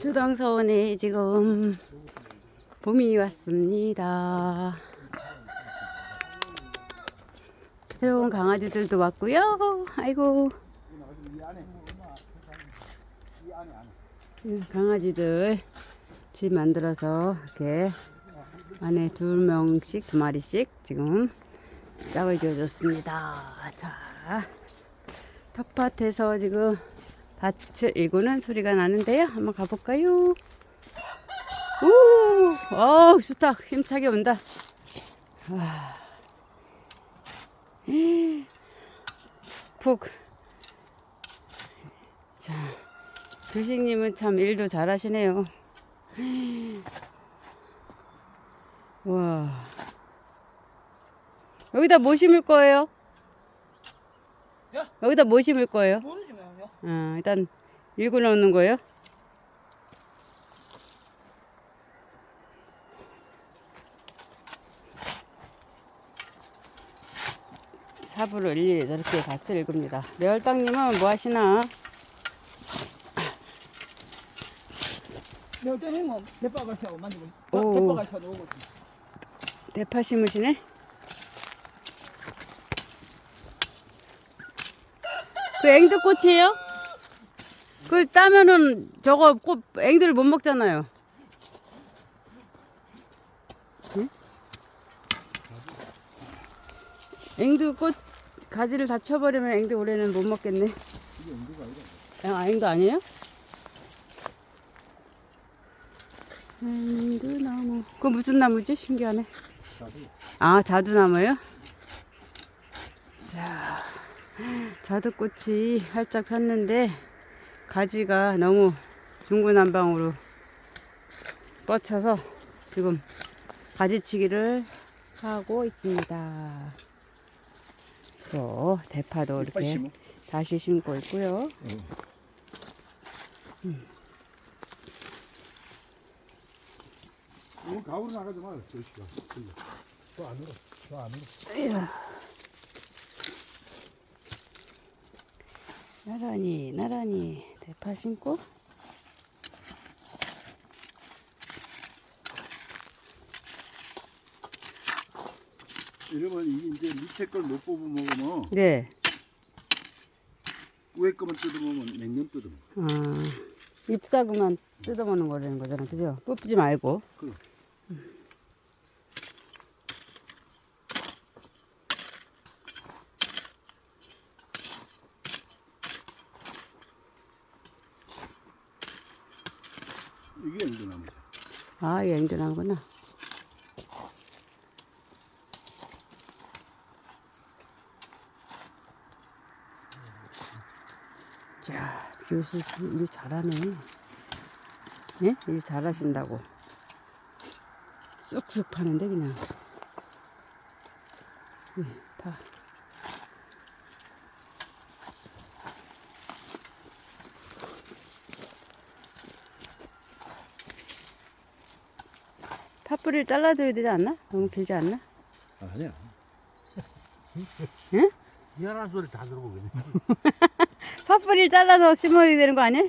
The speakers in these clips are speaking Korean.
주당서원에 지금 봄이 왔습니다. 새로운 강아지들도 왔고요. 아이고. 음, 강아지들 집 만들어서 이렇게 안에 두 명씩 두 마리씩 지금 짝을 지어줬습니다. 자, 텃밭에서 지금 밭을 일구는 소리가 나는데요. 한번 가볼까요? 오, 어, 좋다. 힘차게 온다. 와. 푹. 자, 교식님은 참 일도 잘하시네요. 와. 여기다 뭐 심을 거예요? 야? 여기다 뭐 심을 거예요? 어, 일단 일구 넣는 거예요. 사부를 일일이 저렇게 같이 읽습니다. 매월당님은 뭐 하시나? 내 때는 뭐 대파가시하고 만지고 오. 대파가시하고 오고 대파 심으시네? 그 앵두꽃이에요? 그걸 따면은 저거 꽃 앵두를 못 먹잖아요. 응? 앵두 꽃 가지를 다 쳐버리면 앵두 올해는 못 먹겠네. 이게 앵두가 아니라? 아, 앵두 아니에요? 앵두 나무. 그 무슨 나무지? 신기하네. 아, 자두나무요? 자, 자두꽃이 활짝 폈는데 가지가 너무 중구난방으로 뻗쳐서 지금 가지치기를 하고 있습니다. 또 대파도 이렇게 다시 심고 있고요. 이거 가으로 나가지 마. 저 안으로. 저 안으로. 나란히 나란히 대파 심고 이러면 이게 이제 밑에 걸 못 뽑아 먹으면 네. 위에 거만 뜯어 먹으면 냉면 뜯어 먹어. 아, 잎사구만 뜯어먹는 거라는 거잖아, 그죠? 뽑지 말고. 그럼. 이게 앵두나무죠. 아, 앵두나구나. 자, 교수 일 잘하네. 예? 일 잘하신다고. 쑥쑥 파는데, 그냥. 예, 파. 뿌리를 잘라줘야 되지 않나? 너무 길지 않나? 아니야. 응? 미안한 소리 다 들어보겠네 파뿌리를 잘라서 심어야 되는 거 아니야?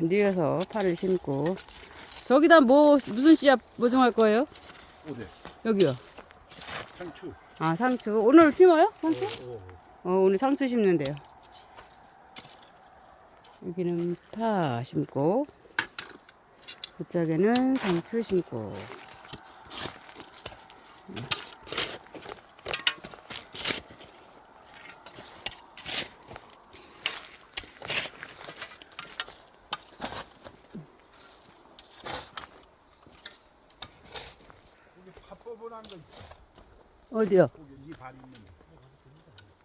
뉘어서 파를 심고 저기다 뭐 무슨 씨앗 보정할 거예요? 어디? 여기요. 상추. 아 상추 오늘 심어요? 상추? 어, 어 오늘 상추 심는데요. 여기는 파 심고 이쪽에는 상추 심고. 어디요? 거기 이발 있는 거.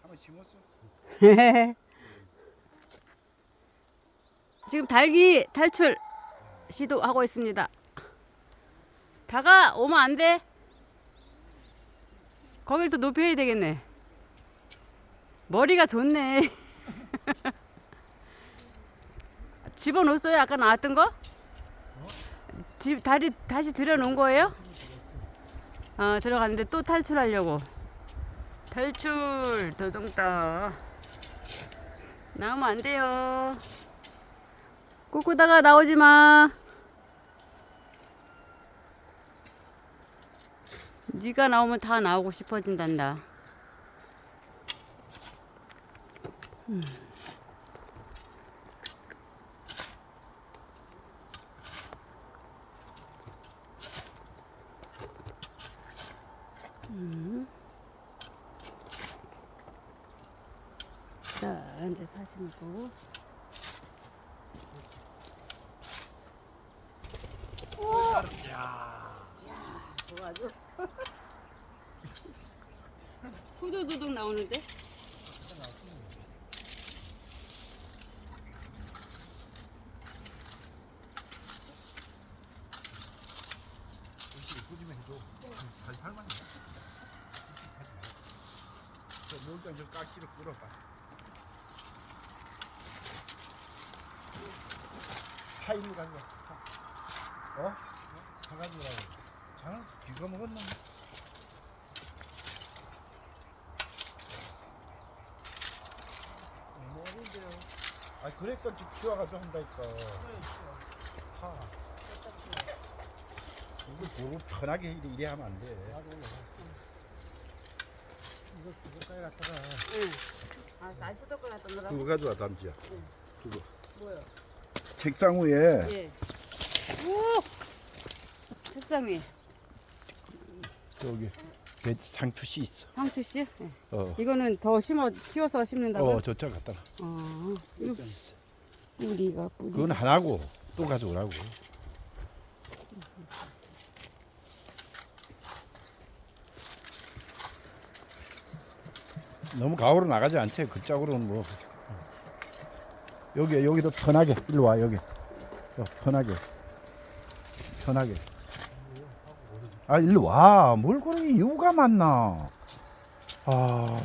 한번 심었어? 지금 달기 탈출 시도하고 있습니다. 다가 오면 안 돼. 거길 또 높여야 되겠네. 머리가 좋네. 집어넣었어요? 아까 나왔던 거? 집 다리 다시 들여놓은 거예요? 어 들어갔는데 또 탈출하려고. 탈출 도동따. 나오면 안 돼요. ቁ꾸다가 나오지 마. 네가 나오면 다 나오고 싶어진단다. 음. 음. 자, 이제 파심고. 뭐 아주 후두두둑 나오는데? 이쁘지만 해도 잘 살만. 저 물장 저 깍지로 끌어봐. 파이를 가져와. 파. 어? 사가지고 가고. 장을 귀가 먹었나? 뭐인데요? 아 그랬건 지 키워가지고 한다니까. 파. 이거 보고 편하게 이래, 이래 하면 안 돼. 이거 그거까지 갖다가 아, 날씨도 꺼놨던 거라. 그거 가져와 담지야. 그거 뭐요? 책상 위에 예. 오! 책상 위. 저기 배 상추씨 있어. 상추 씨? 예. 어. 이거는 더 심어 키워서 심는다고? 어 저쪽 갖다 놔. 어. 이거 뿌리가 뿌리. 그건 하나고 또 가져오라고. 너무 가오로 나가지 않지. 그 짝으로는 뭐 여기 여기도 편하게 일로 와 여기 여, 편하게 편하게. 아 일로 와. 뭘 그런 이유가 많나. 아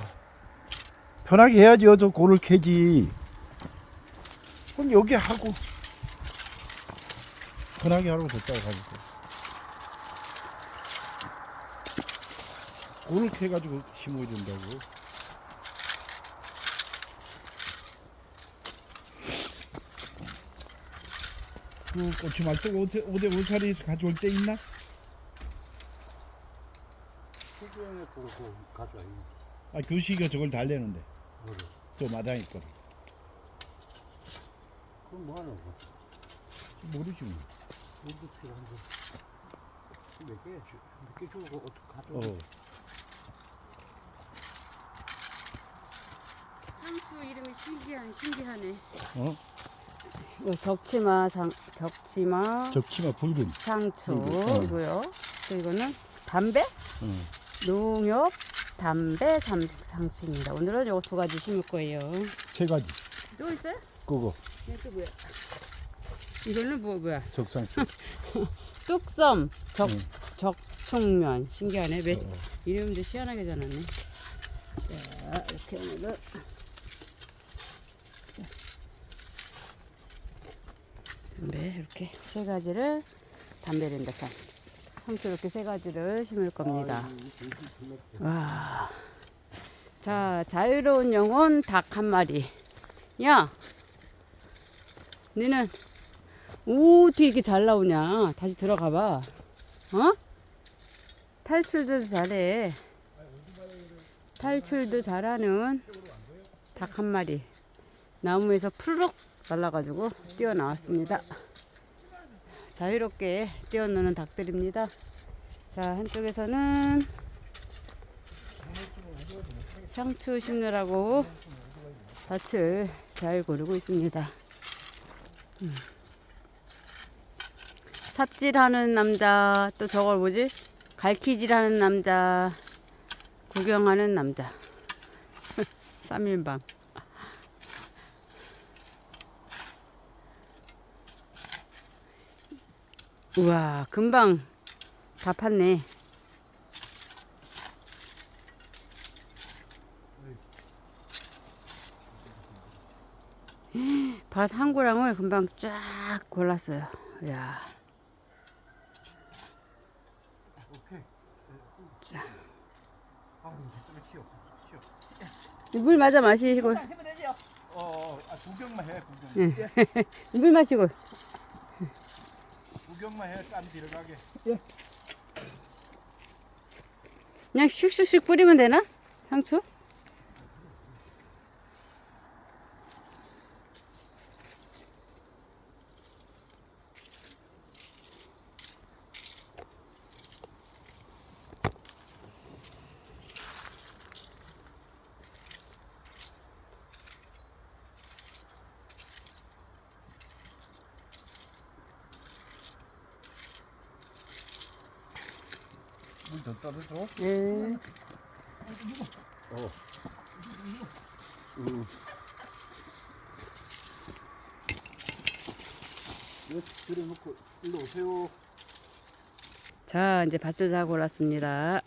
편하게 해야지 저 고를 캐지. 그럼 여기 하고 편하게 하라고 줬다고 가지고 그렇게 해가지고 심어야 된다고 그 고추 말고 오대, 오대 오사리 가져올 때 있나? 수경에 그러고 가져와. 아 교식이가 저걸 달래는데 뭐를? 저 마당에 거 그럼 뭐 하는 거? 모르지 뭐. 물도 필요한데. 몇 개, 몇개 주고 어떻게 가져와? 어. 상추 이름이 신기한 신기하네. 어? 이거 적치마 상 적치마 적치마 붉은 상추고요. 또 이거는 담배? 응. 농협 담배 삼, 상추입니다. 오늘은 요거 두 가지 심을 거예요. 세 가지 또 있어요? 그거 이게 또 뭐야? 이거는 뭐 뭐야? 적상추 뚝섬 적 응. 적충면 신기하네. 매, 어. 이름도 희한하게 전하네. 자 이렇게 오늘은 담배 이렇게 세 가지를 담배랜다 참. 상추 이렇게 세 가지를 심을 겁니다. 와. 자, 자유로운 영혼 닭 한 마리. 야, 너는 어떻게 이렇게 잘 나오냐? 다시 들어가 봐. 어? 탈출도 잘해. 탈출도 잘하는 닭 한 마리. 나무에서 푸르륵 날라가지고 뛰어나왔습니다. 자유롭게 뛰어노는 닭들입니다. 자, 한쪽에서는 상추 심느라고 밭을 잘 고르고 있습니다. 음. 삽질하는 남자, 또 저걸 뭐지? 갈퀴질하는 남자, 구경하는 남자. 3인방. 우와, 금방 다 팠네. 밭 한 고랑을 금방 쫙 골랐어요. 야. 자. 물 맞아 마시고. 되죠. 어, 아, 구경만 해, 구경. 물 마시고. 구경만 해, 땀 들어가게. 그냥 슉슉슉 뿌리면 되나? 상추? 물더 떠들어? 예. 이거 들여놓고 일로 오세요. 자, 이제 밭을 다 골랐습니다.